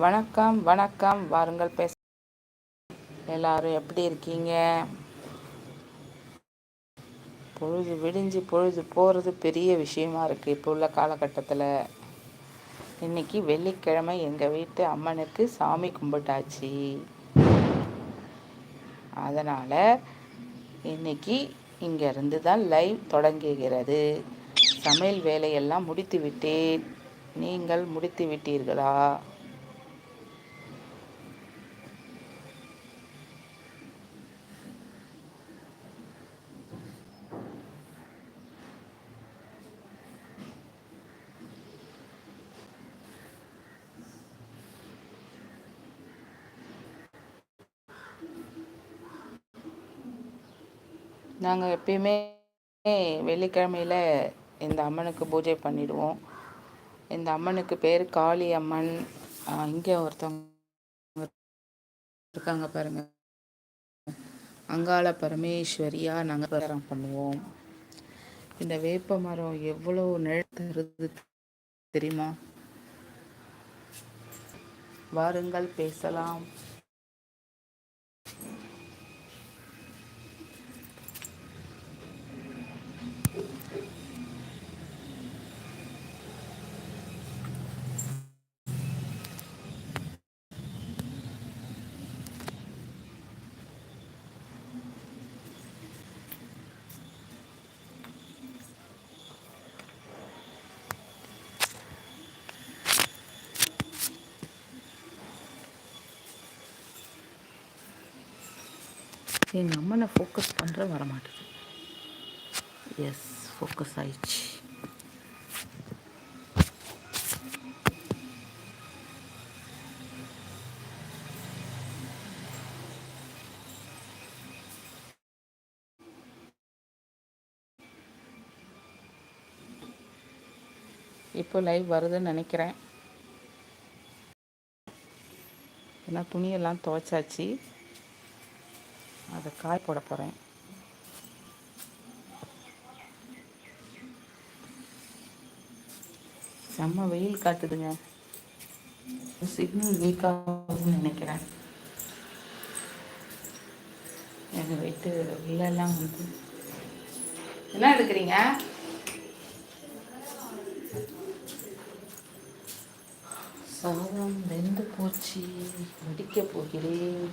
வணக்கம் வணக்கம். வாருங்கள் பேச எல்லாரும் எப்படி இருக்கீங்க? பொழுது விடிஞ்சு பொழுது போகிறது பெரிய விஷயமா இருக்குது இப்போ உள்ள காலகட்டத்தில் இன்னைக்கு வெள்ளிக்கிழமை எங்கள் வீட்டு அம்மனுக்கு சாமி கும்பிட்டாச்சு. அதனால் இன்னைக்கு இங்கேருந்து தான் லைவ் தொடங்குகிறது. சமையல் வேலையெல்லாம் முடித்து விட்டேன் நீங்கள் முடித்து விட்டீர்களா நாங்கள் எப்பயுமே வெள்ளிக்கிழமையில் இந்த அம்மனுக்கு பூஜை பண்ணிடுவோம். இந்த அம்மனுக்கு பேர் காளி அம்மன். இங்கே ஒருத்தவங்க இருக்காங்க பாருங்கள் அங்காள பரமேஸ்வரியா நாங்கள் பிரச்சாரம் பண்ணுவோம். இந்த வேப்ப மரம் எவ்வளோ நிழல் தருது தெரியுமா? வாருங்கள் பேசலாம். எங்கள் அம்மனை ஃபோக்கஸ் பண்ணுற வரமாட்டேது எஸ் ஃபோக்கஸ் ஆயிடுச்சு. இப்போ லைவ் வருதுன்னு நினைக்கிறேன். ஏன்னா துணியெல்லாம் துவைச்சாச்சு. அதை காய் போட போகிறேன் செம்ம வெயில் காட்டுதுங்க. சிக்னல் வீக் ஆகுதுன்னு நினைக்கிறேன். எங்கள் வீட்டு உள்ளெல்லாம் வந்து என்ன எடுக்கிறீங்க? சாதம் வெந்து போச்சு. வடிக்க போகிறேன்.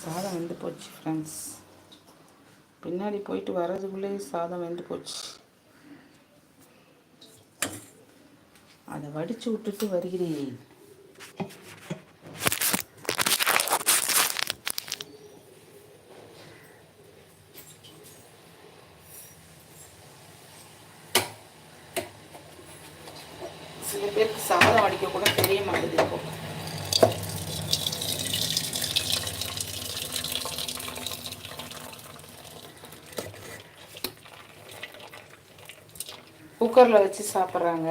சாதம் வெந்து போச்சு ஃப்ரெண்ட்ஸ் பின்னாடி போயிட்டு வர்றதுக்குள்ளே சாதம் வெந்து போச்சு. அதை வடித்து விட்டுட்டு வருகிறேன் சில பேருக்கு சாதம் வடிக்க கூட தெரிய மாட்டேங்குது இப்போ குக்கரில் வச்சு சாப்பிட்றாங்க.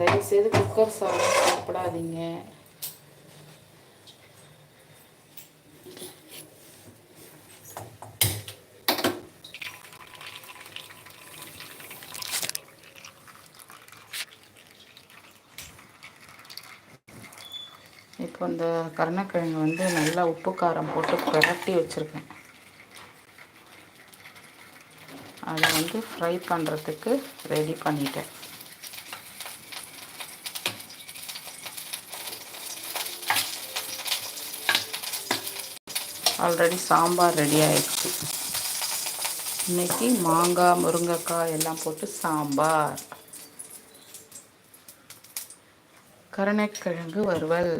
தயவுசெய்து குக்கர் சாதம் சாப்பிடாதீங்க. இப்போ இந்த கருணக்கிழங்கு வந்து நல்லா உப்பு காரம் போட்டு பிரட்டி வச்சுருக்கேன் அதை வந்து ஃப்ரை பண்ணுறதுக்கு ரெடி பண்ணிட்டேன். ஆல்ரெடி சாம்பார் ரெடி ஆயிடுச்சு. இன்றைக்கி மாங்காய் முருங்கைக்காய் எல்லாம் போட்டு சாம்பார். கருணைக்கிழங்கு வறுவல்.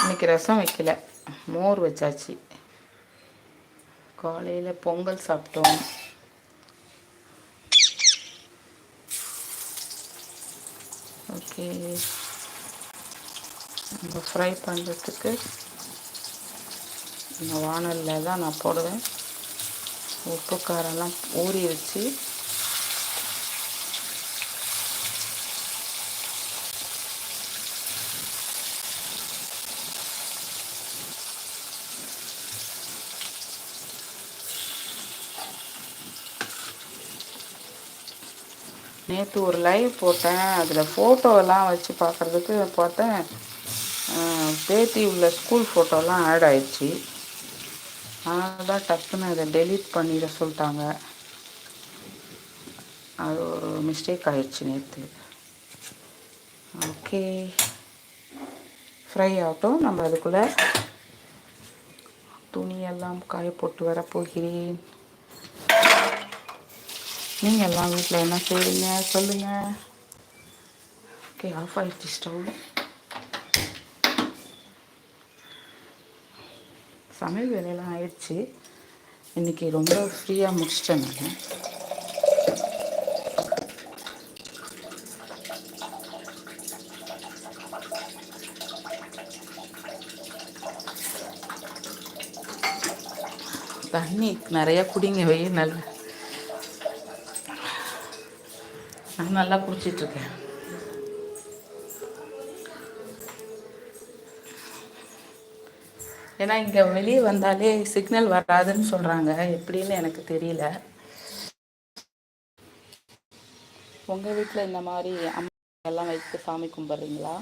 இன்றைக்கி ரசம் வைக்கல. மோர் வச்சாச்சு. காலையில் பொங்கல் சாப்பிட்டோம். ஓகே. நம்ம ஃப்ரை பண்ணுறதுக்கு இந்த வானலில் தான் நான் போடுவேன். உப்பு காரெல்லாம் ஊறி வச்சு நேற்று ஒரு லைவ் போட்டேன். அதில் ஃபோட்டோலாம் வச்சு பார்க்குறதுக்கு பார்த்தேன். பேத்தி உள்ள ஸ்கூல் ஃபோட்டோலாம் ஆட் ஆயிடுச்சு. அதனால் டக்குன்னு அதை டெலீட் பண்ணிட சொல்லிட்டாங்க. அது ஒரு மிஸ்டேக் ஆயிடுச்சு நேற்று ஓகே ஃப்ரை ஆகட்டும் நம்ம அதுக்குள்ளே துணியெல்லாம் காய போட்டு வர போகிறேன் நீங்கள் எல்லாம் வீட்டில் என்ன செய்வீங்க சொல்லுங்கள் ஓகே ஆஃப் ஆயிடுச்சு ஸ்டவ் சமையல் வேலையெல்லாம் ஆயிடுச்சு. இன்றைக்கி ரொம்ப ஃப்ரீயாக முடிச்சிட்டேன் நான். தண்ணி நிறையா குடிங்க வெயில் நல்லா நான் நல்லா குடிச்சிட்ருக்கேன். ஏன்னா இங்கே வெளியே வந்தாலே சிக்னல் வராதுன்னு சொல்கிறாங்க எப்படின்னு எனக்கு தெரியல. உங்கள் வீட்டில் இந்த மாதிரி அம்மா எல்லாம் வைத்து சாமி கும்பிட்றீங்களா?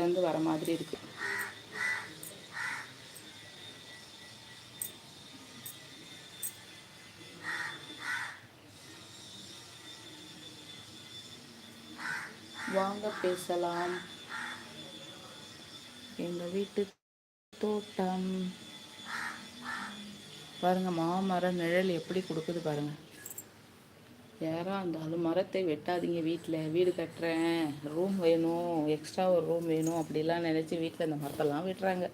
பஸ்லேருந்து வர மாதிரி இருக்குது வாங்க பேசலாம். எங்கள் வீட்டு தோட்டம். பாருங்க மாமரம் நிழல் எப்படி கொடுக்குது பாருங்க. யாராக இருந்தாலும் மரத்தை வெட்டாதீங்க வீட்டில் வீடு கட்டுறேன். ரூம் வேணும். எக்ஸ்ட்ரா ஒரு ரூம் வேணும் அப்படிலாம் நினச்சி வீட்டில் இந்த மரத்தெல்லாம் விட்டுறாங்க.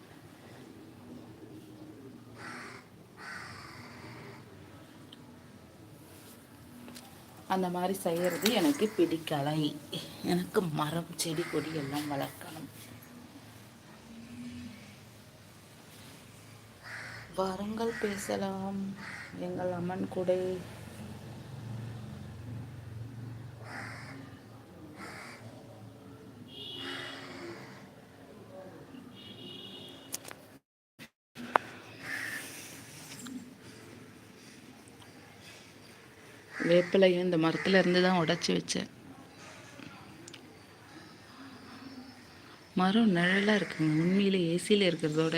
அந்த மாதிரி செய்கிறது எனக்கு பிடிக்கலை. எனக்கு மரம் செடி கொடி எல்லாம் வளர்க்கணும். வரங்கள் பேசலாம். எங்கள் அம்மன் கூட. வேப்பிலையும் இந்த மரத்தில் இருந்து தான் உடச்சி வச்சேன். மரம் நிழலாக இருக்குங்க. உண்மையிலே ஏசியில் இருக்கிறதோட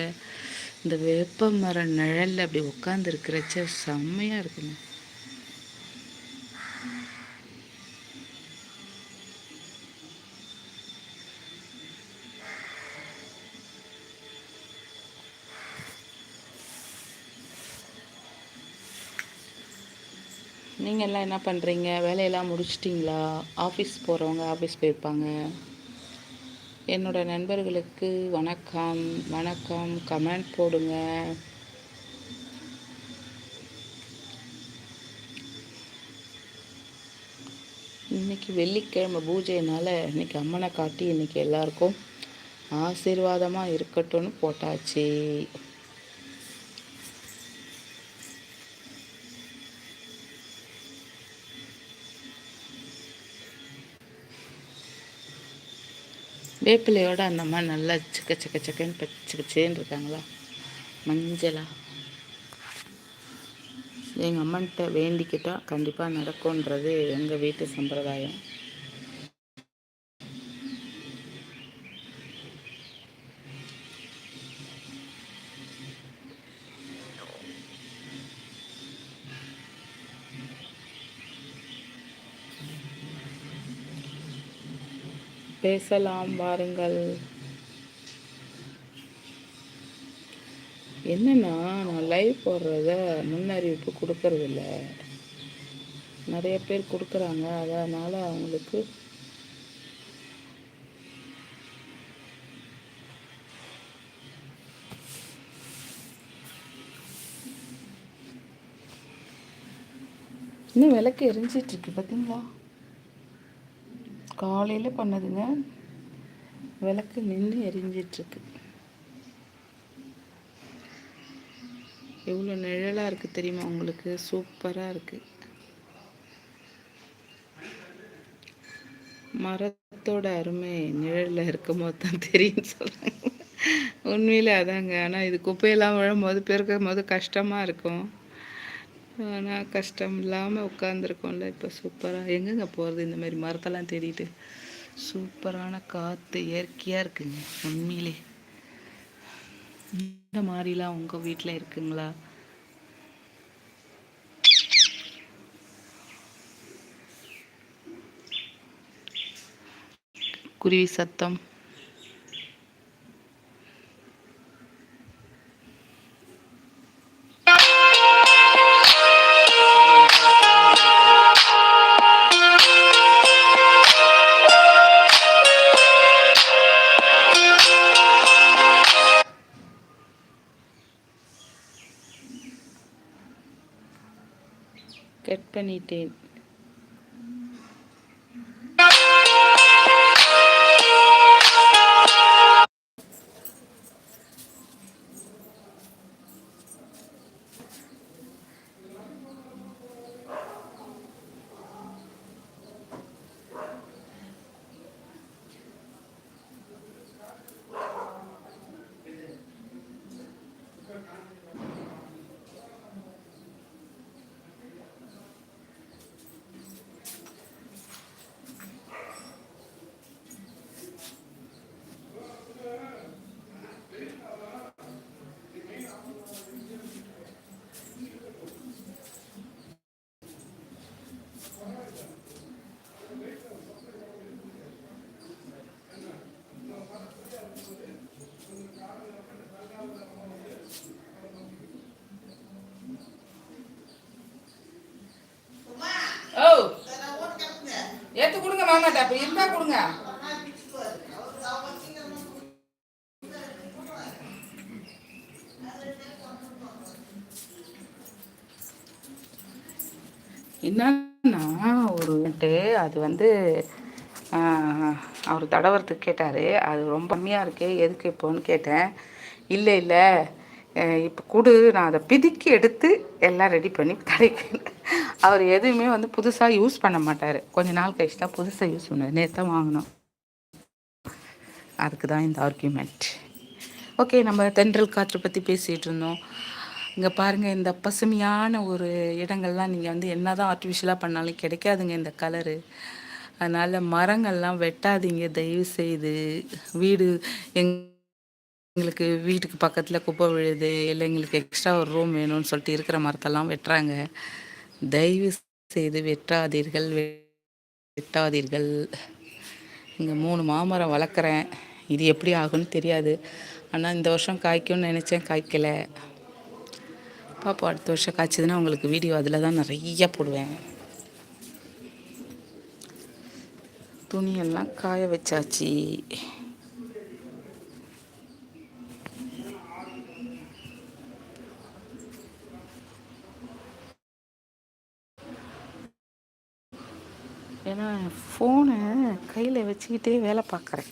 இந்த வேப்ப மரம் நிழலில் அப்படி உட்காந்து இருக்கிறச்ச செம்மையாக இருக்குங்க. எல்லாம் என்ன பண்ணுறீங்க வேலையெல்லாம் முடிச்சிட்டிங்களா? ஆஃபீஸ் போகிறவங்க ஆஃபீஸ் போயிருப்பாங்க. என்னோடய நண்பர்களுக்கு வணக்கம். வணக்கம். கமெண்ட் போடுங்க. இன்றைக்கி வெள்ளிக்கிழமை பூஜைனால் இன்றைக்கி அம்மனை காட்டி இன்றைக்கி எல்லாருக்கும் ஆசீர்வாதமாக இருக்கட்டும்னு போட்டாச்சு. வேப்பிலையோட அந்த அம்மா நல்லா சிக்க சிக்க சிக்கன்னு பச்சைக்கச்சேன்னு இருக்காங்களா? மஞ்சளா? எங்கள் அம்மன்கிட்ட வேண்டிக்கிட்டால் கண்டிப்பாக நடக்கும்ன்றது எங்கள் வீட்டு சம்பிரதாயம். பேசலாம் வாருங்கள் என்னென்னா நான் லைவ் போடுறத முன்னறிவிப்பு கொடுக்கறதில்ல. நிறைய பேர் கொடுக்குறாங்க. அதனால் அவங்களுக்கு இன்னும் விளக்கு எரிஞ்சிட்ருக்கு பார்த்தீங்களா காலையில் பண்ணதுங்க. விளக்கு நின்று எரிஞ்சிட்ருக்கு. எவ்வளோ நிழலாக இருக்குது தெரியுமா உங்களுக்கு? சூப்பராக இருக்குது மரத்தோட அருமை நிழலில் இருக்கும் போது தான் தெரியும்னு சொல்கிறாங்க உண்மையில் அதாங்க. ஆனால் இது குப்பையெல்லாம் விழும்போது பெருக்கும் போது கஷ்டமாக இருக்கும். ஆனால் கஷ்டம் இல்லாமல் உட்காந்துருக்கோம்ல இப்போ சூப்பராக எங்கெங்க போகிறது இந்த மாதிரி மரத்தெல்லாம் தேடிட்டு? சூப்பரான காற்று இயற்கையாக இருக்குங்க உண்மையிலே. இந்த மாதிரிலாம் உங்கள் வீட்டில் இருக்குங்களா? குருவி சத்தம். பண்ணிட்டேன் வாங்கட்டா இப்ப இருந்தா கொடுங்க. என்னன்னா ஒரு அது வந்து அவர் தடவரத்துக்கு கேட்டார். அது ரொம்ப கம்மியாக இருக்கே எதுக்கு இப்போன்னு கேட்டேன். இல்லை இல்லை இப்போ கொடு நான் அதை பிதுக்கி எடுத்து எல்லாம் ரெடி பண்ணி கடைக்கு அவர் எதுவுமே வந்து புதுசாக யூஸ் பண்ண மாட்டார். கொஞ்ச நாள் கழிச்சு தான் புதுசாக யூஸ் பண்ணுவார். நேற்று வாங்கினோம். அதுக்கு தான் இந்த ஆர்கியூமெண்ட் ஓகே நம்ம தென்றல் காற்று பற்றி பேசிகிட்டு இருந்தோம். இங்கே பாருங்கள் இந்த பசுமையான ஒரு இடங்கள்லாம் நீங்கள் வந்து என்ன தான் ஆர்டிஃபிஷியலாக பண்ணாலும் கிடைக்காதுங்க இந்த கலரு அதனால் மரங்கள்லாம் வெட்டாதீங்க தயவு செய்து. வீடு எங் எங்களுக்கு வீட்டுக்கு பக்கத்தில் குப்பை விழுது இல்லை எங்களுக்கு எக்ஸ்ட்ரா ஒரு ரூம் வேணும்னு சொல்லிட்டு இருக்கிற மரத்தெல்லாம் வெட்டுறாங்க. தயவு செய்து வெட்டாதீர்கள் வெட்டாதீர்கள். இங்கே மூணு மாமரம் வளர்க்குறேன். இது எப்படி ஆகும்னு தெரியாது. ஆனால் இந்த வருஷம் காய்க்கும்னு நினச்சேன் காய்க்கலை. பாப்பா அடுத்த வருஷம் காய்ச்சதுன்னா உங்களுக்கு வீடியோ அதில் தான் நிறைய போடுவேன். துணியெல்லாம் காய வச்சாச்சு. ஏன்னா ஃபோனை கையில் வச்சுக்கிட்டே வேலை பார்க்குறேன்.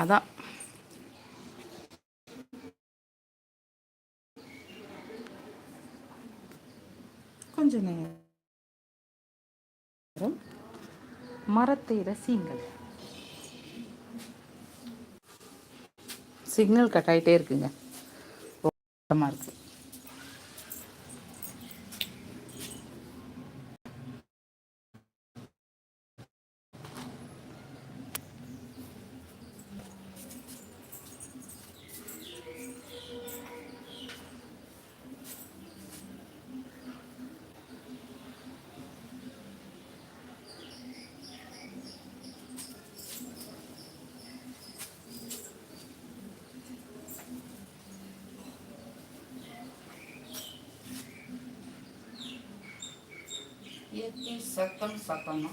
அதான். கொஞ்ச நேரம் மரத்தை ரசியுங்கள். சிக்னல் கட் ஆகிட்டே இருக்குங்க. இருக்குது இயற்கை சத்தம் சத்தமா?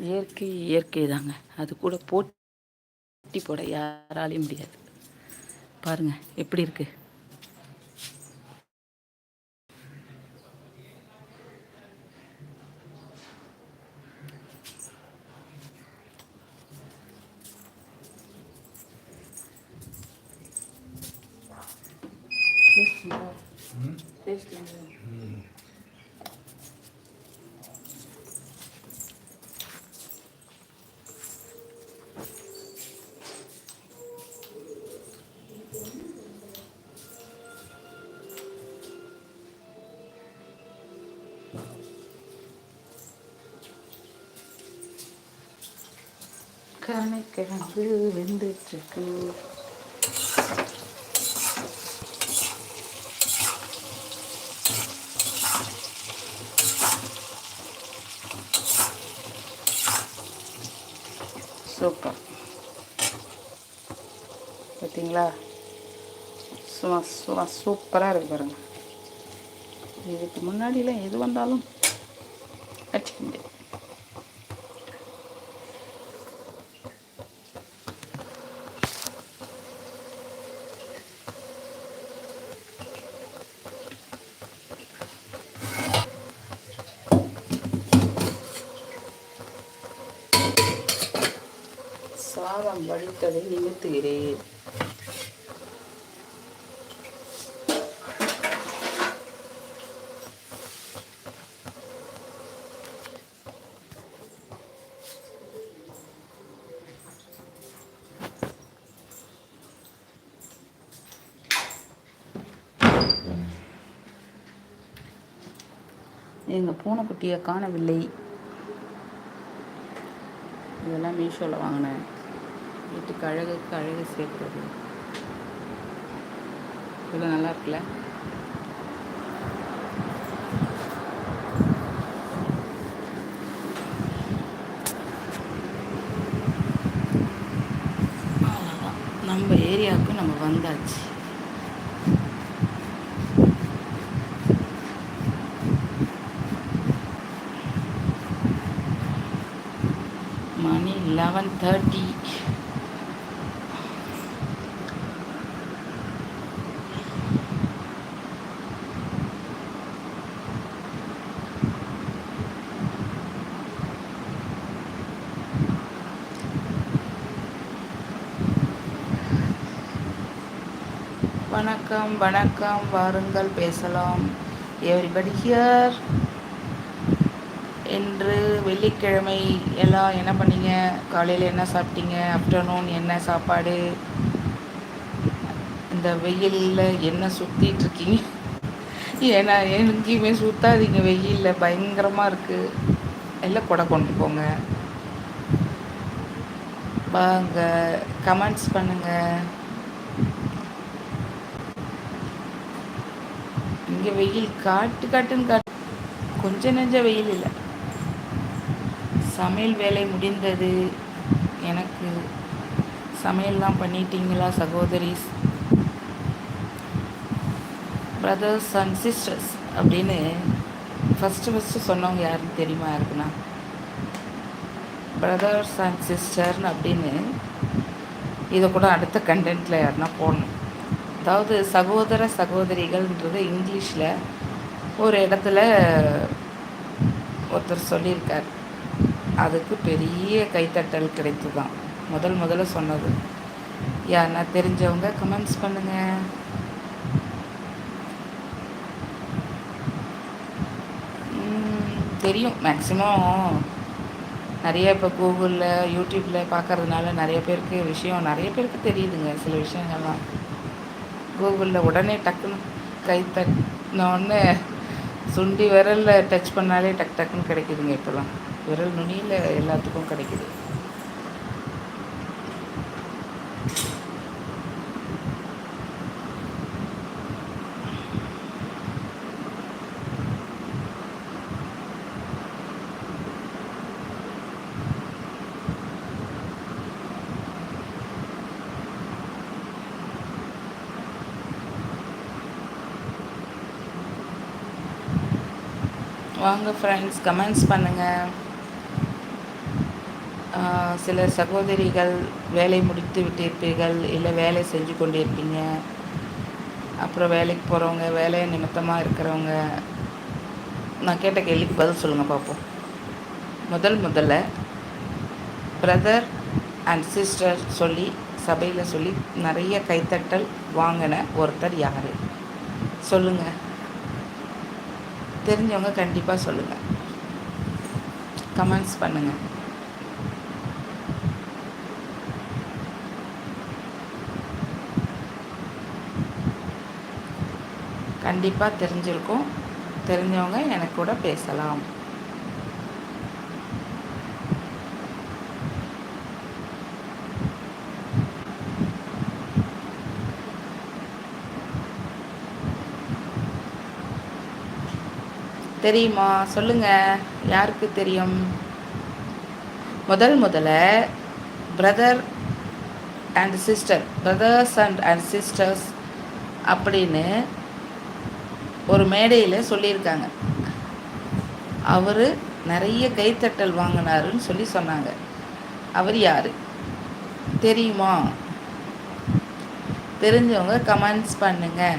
இயற்கை இயற்கை தாங்க அது கூட போட்டி போட யாராலையும் முடியாது. பாருங்க எப்படி இருக்கு? Thank you. கணக்கிழங்கு வெந்துட்டுருக்கு. சூப்பர். பார்த்தீங்களா சும்மா சும்மா சூப்பராக இருக்கு பாருங்க. இதுக்கு முன்னாடிலாம் எது வந்தாலும் அடிக்க முடியாது. சாதம் வடித்ததை நிமித்துகிறேன் எங்கள் பூனைக்குட்டியை காணவில்லை. இதெல்லாம் மீஷோவில் வாங்கினேன். வீட்டுக்கு அழகுக்கு அழகு சேர்க்கிறது. இவ்வளோ நல்லா இருக்குல்ல? நம்ம ஏரியாவுக்கு நம்ம வந்தாச்சு. மணி லெவன் தேர்ட்டி வணக்கம் வணக்கம். வாருங்கள் பேசலாம். எவ்ரிபடி ஹியர் என்று வெள்ளிக்கிழமை எல்லாம் என்ன பண்ணீங்க? காலையில் என்ன சாப்பிட்டீங்க? ஆஃப்டர்நூன் என்ன சாப்பாடு? இந்த வெயிலில் என்ன சுற்றிட்டு இருக்கீங்க? ஏன்னா எங்கேயுமே சுத்தாதீங்க. வெயிலில் பயங்கரமாக இருக்குது எல்லாம் கொடை கொண்டு போங்க. வாங்க கமெண்ட்ஸ் பண்ணுங்கள் இங்கே வெயில் காட்டு காட்டுன்னு காட்டு. கொஞ்ச நெஞ்ச வெயில் இல்லை. சமையல் வேலை முடிந்தது. எனக்கு சமையல்லாம் பண்ணிட்டீங்களா சகோதரிஸ் பிரதர்ஸ் அண்ட் சிஸ்டர்ஸ் அப்படின்னு ஃபஸ்ட்டு ஃபஸ்ட்டு சொன்னவங்க யாருன்னு தெரியுமா இருக்குன்னா பிரதர்ஸ் அண்ட் சிஸ்டர்னு அப்படின்னு இதை கூட அடுத்த கண்டென்ட்டில் யாருன்னா போடணும். அதாவது சகோதர சகோதரிகள்ன்றது இங்கிலீஷில் ஒரு இடத்துல ஒருத்தர் சொல்லியிருக்கார். அதுக்கு பெரிய கைத்தட்டல் கிடைத்து தான் முதல் முதல்ல சொன்னது. யாருன்னா தெரிஞ்சவங்க கமெண்ட்ஸ் பண்ணுங்கள் தெரியும். மேக்ஸிமம் நிறைய இப்போ கூகுளில் யூடியூப்பில் பார்க்கறதுனால நிறைய பேருக்கு விஷயம் நிறைய பேருக்கு தெரியுதுங்க. சில விஷயங்கள்லாம். கூகுளில் உடனே டக்குன்னு கை தட்டினோடனே சுண்டி விரலில் டச் பண்ணாலே டக் டக்குன்னு கிடைக்குதுங்க இப்போலாம். விரல் நுனியில் எல்லாத்துக்கும் கிடைக்குது. வாங்க ஃப்ரெண்ட்ஸ் கமெண்ட்ஸ் பண்ணுங்கள் சில சகோதரிகள் வேலை முடித்து விட்டிருப்பீர்கள் இல்லை வேலை செஞ்சு கொண்டிருப்பீங்க. அப்புறம் வேலைக்கு போகிறவங்க வேலை நிமித்தமாக இருக்கிறவங்க. நான் கேட்ட கேள்விக்கு பதில் சொல்லுங்கள் பார்ப்போம் முதல் முதல்ல பிரதர் அண்ட் சிஸ்டர் சொல்லி சபையில் சொல்லி நிறைய கைத்தட்டல் வாங்கின ஒருத்தர் யார்? சொல்லுங்கள் தெரிஞ்சவங்க கண்டிப்பாக சொல்லுங்கள் கமெண்ட்ஸ் பண்ணுங்கள் கண்டிப்பாக தெரிஞ்சிருக்கும். தெரிஞ்சவங்க எனக்கு கூட பேசலாம். தெரியுமா? சொல்லுங்க. யாருக்கு தெரியும்? முதல் முதல brother and sister brothers and and sisters அப்படின்னு ஒரு மேடையில் சொல்லியிருக்காங்க. அவர் நிறைய கைத்தட்டல் வாங்கினாருன்னு சொல்லி சொன்னாங்க. அவர் யார்? தெரியுமா? தெரிஞ்சவங்க கமெண்ட்ஸ் பண்ணுங்கள்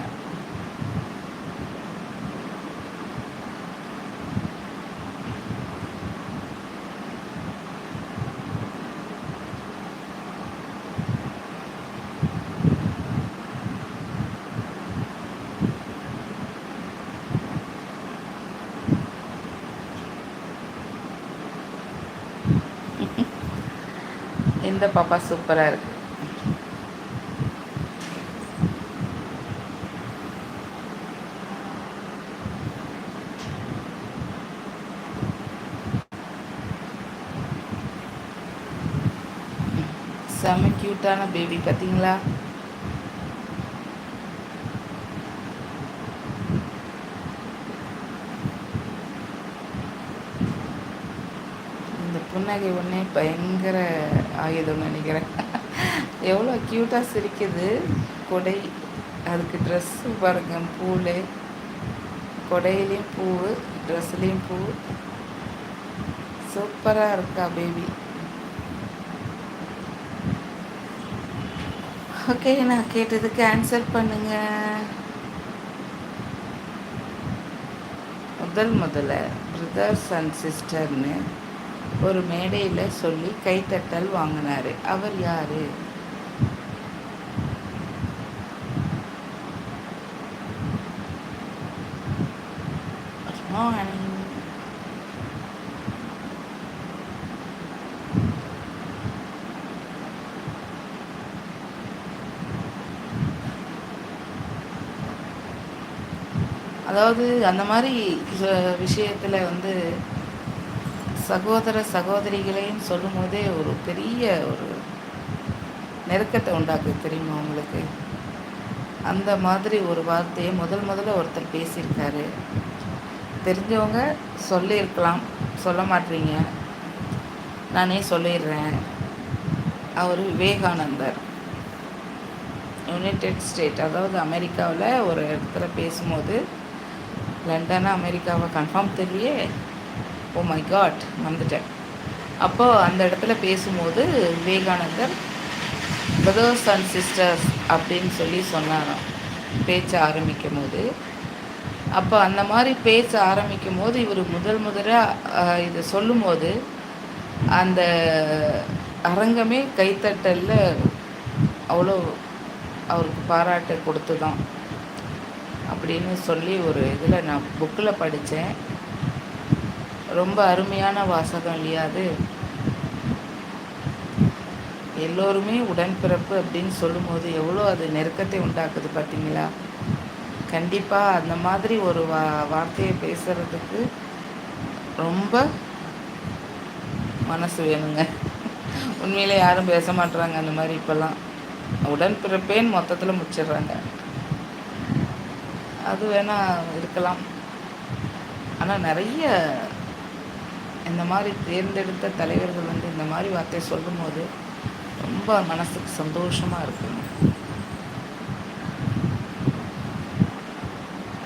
இந்த பாப்பா சூப்பராக இருக்கு. செம க்யூட்டான பேபி பார்த்தீங்களா இந்த புன்னகை ஒன்றே பயங்கர ஆயுதம்னு நினைக்கிறேன். எவ்வளோ க்யூட்டாக சிரிக்குது. கொடை அதுக்கு ட்ரெஸ்ஸு பாருங்க பூவில் கொடையிலையும் பூ ட்ரெஸ்லேயும் பூ. சூப்பராக இருக்கா பேபி ஓகே நான் கேட்டதுக்கு ஆன்சர் பண்ணுங்க. முதல் முதல்ல பிரதர்ஸ் அண்ட் சிஸ்டர்னு ஒரு மேடையில் சொல்லி கைத்தட்டல் வாங்கினார். அவர் யார்? அதாவது அந்த மாதிரி விஷயத்தில் வந்து சகோதர சகோதரிகளையும் சொல்லும் போதே ஒரு பெரிய ஒரு நெருக்கத்தை உண்டாக்குது தெரியுமா உங்களுக்கு? அந்த மாதிரி ஒரு வார்த்தையை முதல் முதல்ல ஒருத்தர் பேசியிருக்காரு. தெரிஞ்சவங்க சொல்லியிருக்கலாம். சொல்ல மாட்டீங்க. நானே சொல்லிடுறேன். அவர் விவேகானந்தர். யுனைடெட் ஸ்டேட் அதாவது அமெரிக்காவில் ஒரு இடத்துல பேசும்போது லண்டனாக அமெரிக்காவை கன்ஃபார்ம் தெரியலையே? ஓ மை காட் வந்துட்டேன். அப்போது அந்த இடத்துல பேசும்போது விவேகானந்தர் பிரதர்ஸ் அண்ட் சிஸ்டர்ஸ் அப்படின்னு சொல்லி சொன்னாராம். பேச்ச ஆரம்பிக்கும் போது அப்போ அந்த மாதிரி பேச ஆரம்பிக்கும் போது இவர் முதல் முதலாக இதை சொல்லும்போது அந்த அரங்கமே கைத்தட்டலில் அவ்வளோ அவருக்கு பாராட்டு கொடுத்து தான் அப்படின்னு சொல்லி ஒரு இதில் நான் புக்கில் படித்தேன் ரொம்ப அருமையான வாசகம் இல்லையா அது? எல்லோருமே உடன்பிறப்பு அப்படின்னு சொல்லும்போது எவ்வளோ அது நெருக்கத்தை உண்டாக்குது பார்த்தீங்களா? கண்டிப்பாக அந்த மாதிரி ஒரு வா வார்த்தையை பேசுகிறதுக்கு ரொம்ப மனசு வேணுங்க. உண்மையில் யாரும் பேச மாட்டுறாங்க அந்த மாதிரி இப்போல்லாம். உடன்பிறப்பேன்னு மொத்தத்தில் முடிச்சிடுறாங்க. அது வேணால் இருக்கலாம். ஆனால் நிறைய இந்த மாதிரி தேர்ந்தெடுத்த தலைவர்கள் வந்து இந்த மாதிரி வார்த்தை சொல்லும்போது ரொம்ப மனசுக்கு சந்தோஷமாக இருக்குங்க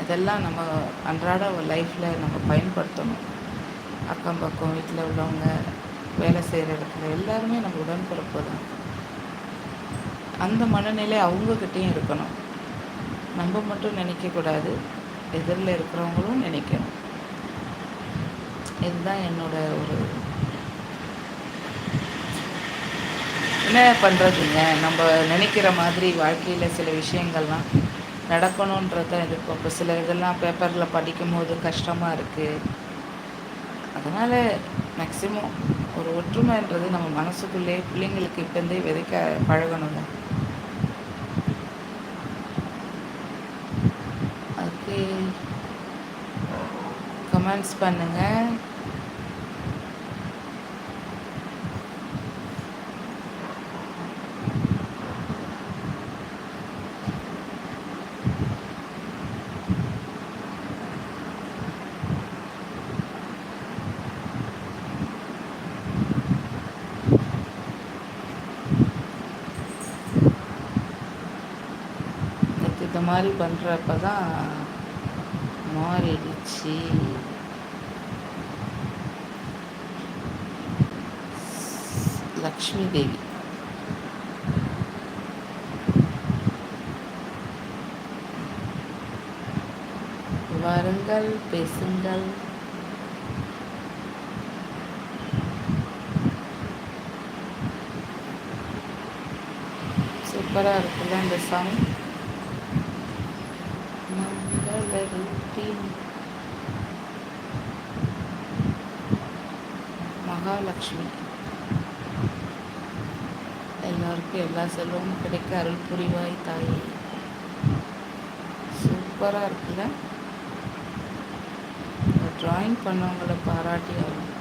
இதெல்லாம் நம்ம அன்றாட லைஃப்பில் நம்ம பயன்படுத்தணும். அக்கம் பக்கம் வீட்டில் உள்ளவங்க வேலை செய்கிற இடத்துல எல்லாருமே நம்ம உடன்பிறப்பு தான். அந்த மனநிலை அவங்கக்கிட்டேயும் இருக்கணும். நம்ம மட்டும் நினைக்கக்கூடாது. எதிரில் இருக்கிறவங்களும் நினைக்கணும். இதுதான் என்னோட ஒரு என்ன பண்ணுறதுங்க நம்ம நினைக்கிற மாதிரி வாழ்க்கையில் சில விஷயங்கள்லாம் நடக்கணுன்றத இப்போ சில இதெல்லாம் பேப்பரில் படிக்கும்போது கஷ்டமாக இருக்குது அதனால் மேக்சிமம் ஒரு ஒற்றுமைன்றது நம்ம மனசுக்குள்ளே பிள்ளைங்களுக்கு இப்போந்தே விதைக்க பழகணுங்க. ஓகே கமெண்ட்ஸ் பண்ணுங்கள் எனக்கு இந்த மாதிரி பண்ணுறப்ப தான் மாறிடுச்சு. லக்ஷ்மி தேவி. வாருங்கள் பேசுங்கள். சூப்பராக இருக்குல்ல இந்த சாங் மங்களரூபி மகாலட்சுமி எல்லாருக்கும் எல்லா செல்வமும் கிடைக்க அருள் புரிவாய் தாயே. சூப்பராக இருக்குல்ல? ட்ராயிங் பண்ணவங்களை பாராட்டி ஆகணும்.